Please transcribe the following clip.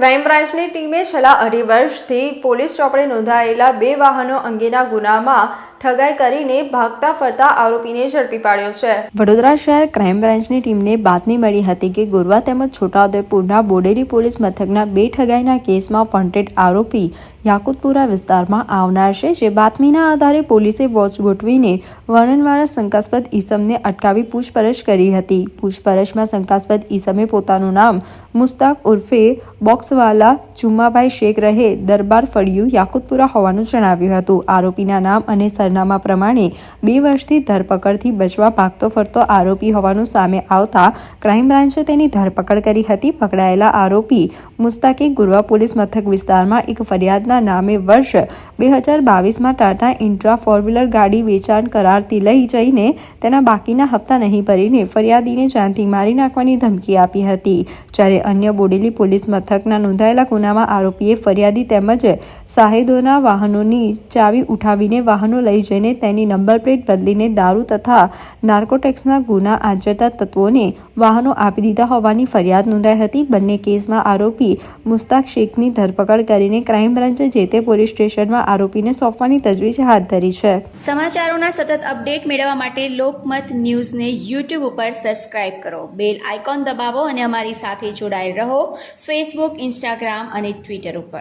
Crime બ્રાન્ચની ટીમે છેલ્લા અઢી વર્ષથી પોલીસ ચોપડે નોંધાયેલા બે વાહનો અંગેના ગુનામાં ઠગાઈ કરીને ભાગતા ફરતા આરોપીને ઝડપી પાડ્યો છે. વડોદરા શહેર ક્રાઇમ બ્રાન્ચની ટીમને બાતમી મળી હતી કે ગોરવા તેમજ છોટાઉદેપુરના બોડેલી પોલીસ મથકના બે ઠગાઈના કેસમાં વોન્ટેડ આરોપી યાકુતપુરા વિસ્તારમાં આવનાર છે, જે બાતમીના આધારે પોલીસે વોચ ગોઠવીને વર્ણનવાળા શંકાસ્પદ ઈસમને અટકાવી પૂછપરછ કરી હતી. પૂછપરછમાં શંકાસ્પદ ઈસમે પોતાનું નામ મુસ્તાક ઉર્ફે બોક્સવાલા ચુમ્માભાઈ શેખ રહે દરબાર ફળિયું યાકુતપુરા હોવાનું જણાવ્યું હતું. આરોપીના નામ અને સરનામા પ્રમાણે બે વર્ષથી ધરપકડથી બચવા ભાગતો ફરતો આરોપી હોવાનું સામે આવતા ક્રાઇમ બ્રાન્ચે તેની ધરપકડ કરી હતી. પકડાયેલા આરોપી મુસ્તાકી ગુરવા પોલીસ મથક વિસ્તારમાં એક ફરિયાદના નામે વર્ષ બે હજાર બાવીસમાં ટાટા ઇન્ટ્રા ફોર વ્હીલર ગાડી વેચાણ કરારથી લઈ જઈને તેના બાકીના હપ્તા નહીં ભરીને ફરિયાદીને જાનથી મારી નાખવાની ધમકી આપી હતી. જ્યારે અન્ય બોડેલી પોલીસ મથકના નોંધાયેલા ગુનામાં આરોપીએ ફરિયાદી તેમજ સાહેદોના વાહનોની ચાવી ઉઠાવીને વાહનો લઈ જઈને તેની નંબર પ્લેટ બદલીને દારૂ તથા નાર્કોટેક્સના ગુના આચરતા તત્વોને વાહનો આપી દીધા હોવાની ફરિયાદ નોંધાઈ હતી. બંને કેસમાં આરોપી મુસ્તાક શેખની ધરપકડ કરીને ક્રાઇમ બ્રાન્ચે જે તે પોલીસ સ્ટેશનમાં આરોપીને સોંપવાની તજવીજ હાથ ધરી છે. સમાચારોના સતત અપડેટ મેળવવા માટે લોકમત ન્યૂઝને યુટ્યુબ ઉપર સબસ્ક્રાઇબ કરો. બેલ આઇકોન દબાવો અને અમારી સાથે જોડાયેલ રહો. ફેસબુક, ઇન્સ્ટાગ્રામ અને ટ્વિટર ઉપર.